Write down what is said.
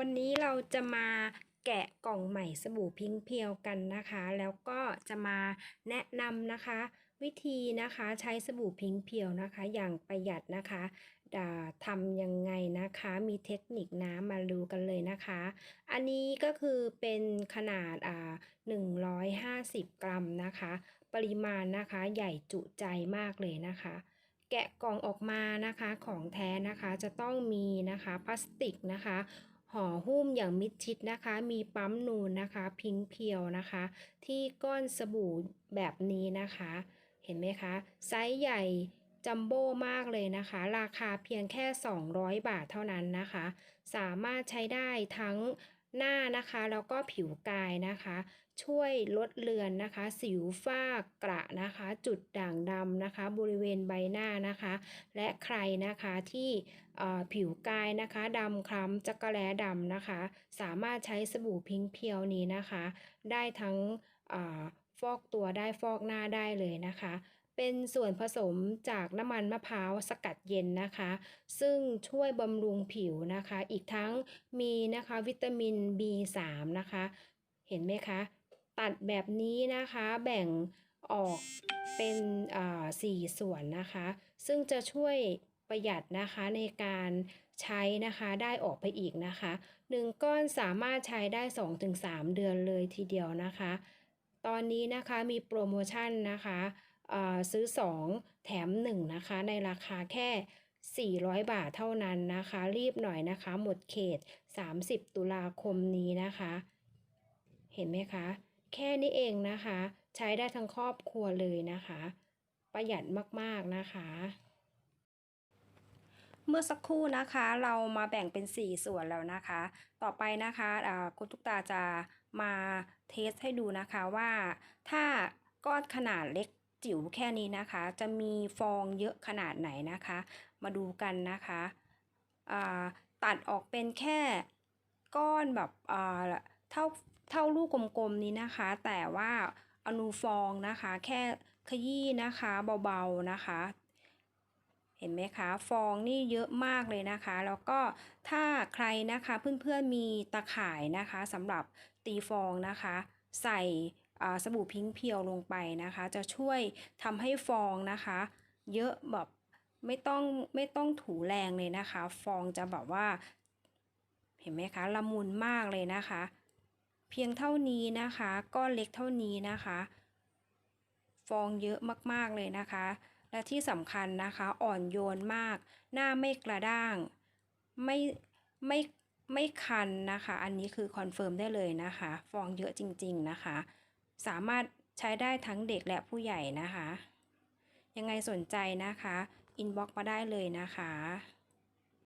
วันนี้เราจะมาแกะกล่องใหม่สบู่พิงค์เพียวกันนะคะ แล้วก็จะมาแนะนำนะคะ วิธีนะคะใช้สบู่พิงค์เพียวนะคะ อย่างประหยัดนะคะอ่าทำยังไงนะคะ มีเทคนิคนะมาดูกันเลยนะคะ อันนี้ก็คือเป็นขนาดอ่า150 กรัมนะคะ ปริมาณนะคะใหญ่จุใจมากเลยนะคะแกะกล่องออกมานะคะของแท้นะคะจะต้องมีนะคะพลาสติกนะคะ ห่อหุ้มอย่างมิดชิดนะคะ มีปั๊มนูนนะคะ พิงเพียวนะคะ ที่ก้อนสบู่แบบนี้นะคะ เห็นไหมคะ ไซส์ใหญ่จัมโบ้มากเลยนะคะ ราคาเพียงแค่ 200 บาทเท่านั้นนะคะ สามารถใช้ได้ทั้ง หน้านะคะแล้วก็ผิวกายนะคะ ช่วยลดเลือนนะคะ สิวฝ้ากระนะคะ จุดด่างดำนะคะ บริเวณใบหน้านะคะ และใครนะคะที่ผิวกายนะคะดำคล้ำจักระแลดำนะคะ สามารถใช้สบู่พิงเพียวนี้นะคะ ได้ทั้งอฟอกตัวได้ฟอกหน้าได้เลยนะคะ เป็นส่วนผสมจากน้ำมันมะพร้าวสกัดเย็นนะคะ ซึ่งช่วยบำรุงผิวนะคะ อีกทั้งมีนะคะวิตามิน B3 นะคะ เห็นไหมคะ ตัดแบบนี้นะคะแบ่งออกเป็นอ่าสี่ส่วนนะคะ ซึ่งจะช่วยประหยัดนะคะในการใช้นะคะได้ออกไปอีกนะคะหนึ่งก้อนสามารถใช้ได้ 2-3 เดือนเลยทีเดียวนะคะ ตอนนี้นะคะมีโปรโมชั่นนะคะ ซื้อ 2 แถม 1 นะคะ ในราคาแค่ 400 บาทเท่านั้นนะคะ รีบหน่อยนะคะ หมดเขต 30 ตุลาคมนี้นะคะ เห็นไหมคะ แค่นี้เองนะคะ ใช้ได้ทั้งครอบครัวเลยนะคะ ประหยัดมากๆนะคะเมื่อสักครู่นะคะเรามาแบ่งเป็น 4 ส่วนแล้วนะคะ ต่อไปนะคะอ่าคุณทุกตาจะมาเทสให้ดูนะคะว่าถ้าก้อนขนาดเล็ก จิ๋วแค่นี้นะคะ จะมีฟองเยอะขนาดไหนนะคะ มาดูกันนะคะตัดออกเป็นแค่ก้อนแบบเท่าเท่าลูกกลมๆนี้นะคะ แต่ว่าอนูฟองนะคะ แค่ขยี้นะคะเบาๆนะคะ เห็นไหมคะฟองนี่เยอะมากเลยนะคะ แล้วก็ถ้าใครนะคะเพื่อนๆมีตะข่ายนะคะสำหรับตีฟองนะคะ ใส่ สบู่พิงค์เพียวลงไปนะคะ จะช่วยทำให้ฟองนะคะ เยอะแบบไม่ต้องไม่ต้องถูแรงเลยนะคะ ฟองจะแบบว่า เห็นไหมคะละมุนมากเลยนะคะ เพียงเท่านี้นะคะก้อนเล็กเท่านี้นะคะ ฟองเยอะมากๆเลยนะคะ และที่สำคัญนะคะอ่อนโยนมาก หน้าไม่กระด้าง ไม่ไม่ไม่คันนะคะ อันนี้คือคอนเฟิร์มได้เลยนะคะ ฟองเยอะจริง ๆ นะคะ สามารถใช้ได้ทั้งเด็กและผู้ใหญ่นะคะ ยังไงสนใจนะคะ อินบ็อกมาได้เลยนะคะ